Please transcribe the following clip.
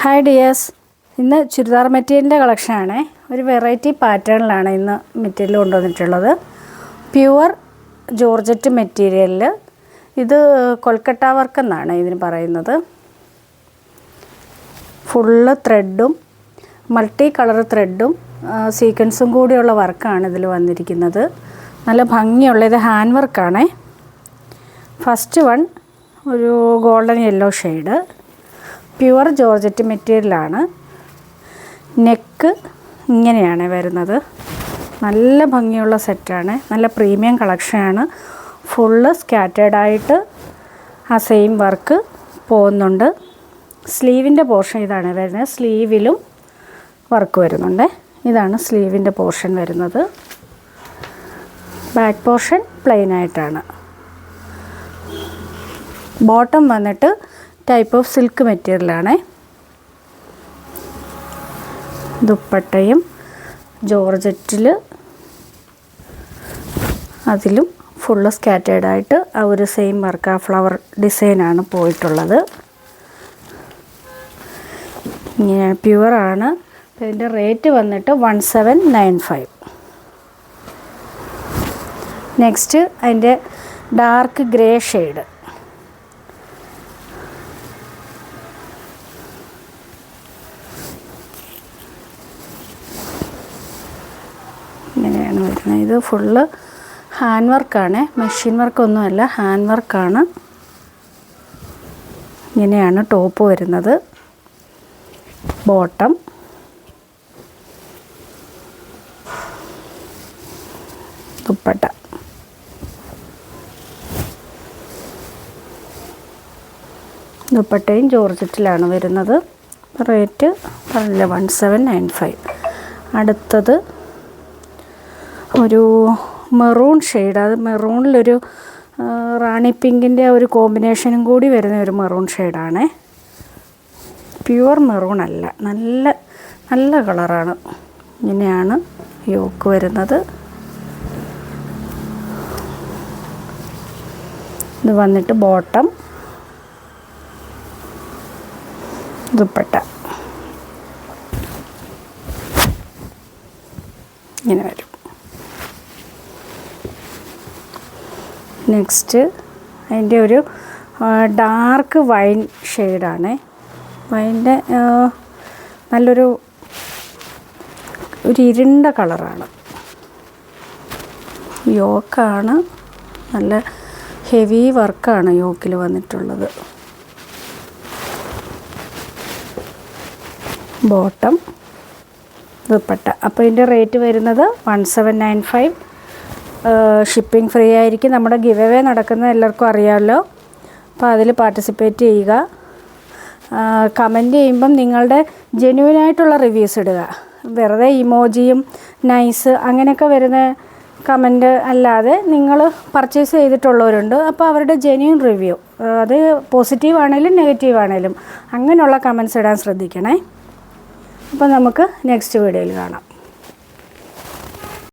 Hi dears ഇന്ന് ചുരിദാർ മെറ്റീരിയലിന്റെ കളക്ഷനാണ്. ഒരു വെറൈറ്റി പാറ്റേണിലാണ് ഇന്ന് മെറ്റീരിയൽ കൊണ്ടുവന്നിട്ടുള്ളത്. പ്യുവർ ജോർജറ്റ് മെറ്റീരിയലിൽ. ഇത് കൊൽക്കട്ട വർക്ക് എന്നാണ് ഇതിന് പറയുന്നത്. ഫുള്ള് ത്രെഡും മൾട്ടി കളർ ത്രെഡും സീക്വൻസും കൂടിയുള്ള വർക്കാണ് ഇതിൽ വന്നിരിക്കുന്നത്. നല്ല ഭംഗിയുള്ള ഇത് ഹാൻഡ് വർക്കാണേ ഫസ്റ്റ് വൺ ഒരു golden yellow shade pure georgette മെറ്റീരിയലാണ്. നെക്ക് ഇങ്ങനെയാണ് വരുന്നത്. നല്ല ഭംഗിയുള്ള സെറ്റാണ്. നല്ല പ്രീമിയം കളക്ഷനാണ്. ഫുള്ള് സ്കാറ്റേഡായിട്ട് ആ സെയിം വർക്ക് പോകുന്നുണ്ട്. സ്ലീവിന്റെ പോർഷൻ ഇതാണ് വരുന്നത്. സ്ലീവിലും വർക്ക് വരുന്നുണ്ട്. ഇതാണ് സ്ലീവിന്റെ പോർഷൻ വരുന്നത്. ബാക്ക് പോർഷൻ പ്ലെയിൻ ആയിട്ടാണ് ബോട്ടം വന്നിട്ട് ടൈപ്പ് ഓഫ് സിൽക്ക് മെറ്റീരിയലാണ് ദുപ്പട്ടയും ജോർജറ്റിൽ അതിലും ഫുള്ള് സ്കാറ്റേഡായിട്ട് ആ ഒരു സെയിം വർക്ക് ആ ഫ്ലവർ ഡിസൈനാണ് പോയിട്ടുള്ളത്. പ്യുവറാണ് ഇതിന്റെ റേറ്റ് വന്നിട്ട് one seven nine five next അതിന്റെ ഡാർക്ക് ഗ്രേ ഷെയ്ഡ് ഇങ്ങനെയാണ് വരുന്നത്. ഇത് ഫുള്ള് ഹാൻഡ് വർക്കാണ് മെഷീൻ വർക്കൊന്നുമല്ല ഹാൻഡ് വർക്കാണ് ഇങ്ങനെയാണ് ടോപ്പ് വരുന്നത്. ബോട്ടം ദുപ്പട്ട. ദുപ്പട്ടയും ജോർജറ്റിലാണ് വരുന്നത്. റേറ്റ് പറഞ്ഞില്ല വൺ സെവൻ നയൻ ഫൈവ് അടുത്തത് ഒരു മെറൂൺ ഷെയ്ഡ് അത് മെറൂണിലൊരു റാണി പിങ്കിന്റെ ഒരു കോമ്പിനേഷനും കൂടി വരുന്ന ഒരു മെറൂൺ ഷെയ്ഡാണ് പ്യുവർ മെറൂൺ അല്ല. നല്ല നല്ല കളറാണ്. ഇങ്ങനെയാണ് യോക്ക് വരുന്നത്. ഇത് വന്നിട്ട് ബോട്ടം. ദുപ്പട്ട. ഇങ്ങനെ വരും. നെക്സ്റ്റ് അതിന്റെ ഒരു ഡാർക്ക് വൈൻ ഷെയ്ഡാണ്. വൈന്റെ നല്ലൊരു ഒരു ഇരുണ്ട കളറാണ്. യോക്കാണ് നല്ല ഹെവി വർക്കാണ് യോക്കിൽ വന്നിട്ടുള്ളത്. ബോട്ടം ദുപ്പട്ട. അപ്പോൾ ഇതിന്റെ റേറ്റ് വരുന്നത് one seven nine five shipping free ആയിരിക്കും. നമ്മുടെ ഗിവ് അവേ നടക്കുന്ന എല്ലാവർക്കും അറിയാമല്ലോ അപ്പോൾ അതിൽ പാർട്ടിസിപ്പേറ്റ് ചെയ്യുക. കമന്റ് ചെയ്യുമ്പം നിങ്ങളുടെ ജെന്യൂനായിട്ടുള്ള റിവ്യൂസ് ഇടുക. വെറുതെ ഇമോജിയും നൈസ് അങ്ങനെയൊക്കെ വരുന്ന കമന്റ് അല്ലാതെ നിങ്ങൾ പർച്ചേസ് ചെയ്തിട്ടുള്ളവരുണ്ട്. അപ്പോൾ അവരുടെ ജെന്യൂൻ റിവ്യൂ അത് പോസിറ്റീവ് ആണെങ്കിലും നെഗറ്റീവ് ആണെങ്കിലും അങ്ങനെയുള്ള കമൻസ് ഇടാൻ ശ്രദ്ധിക്കണേ. അപ്പോൾ നമുക്ക് നെക്സ്റ്റ് വീഡിയോയിൽ കാണാം.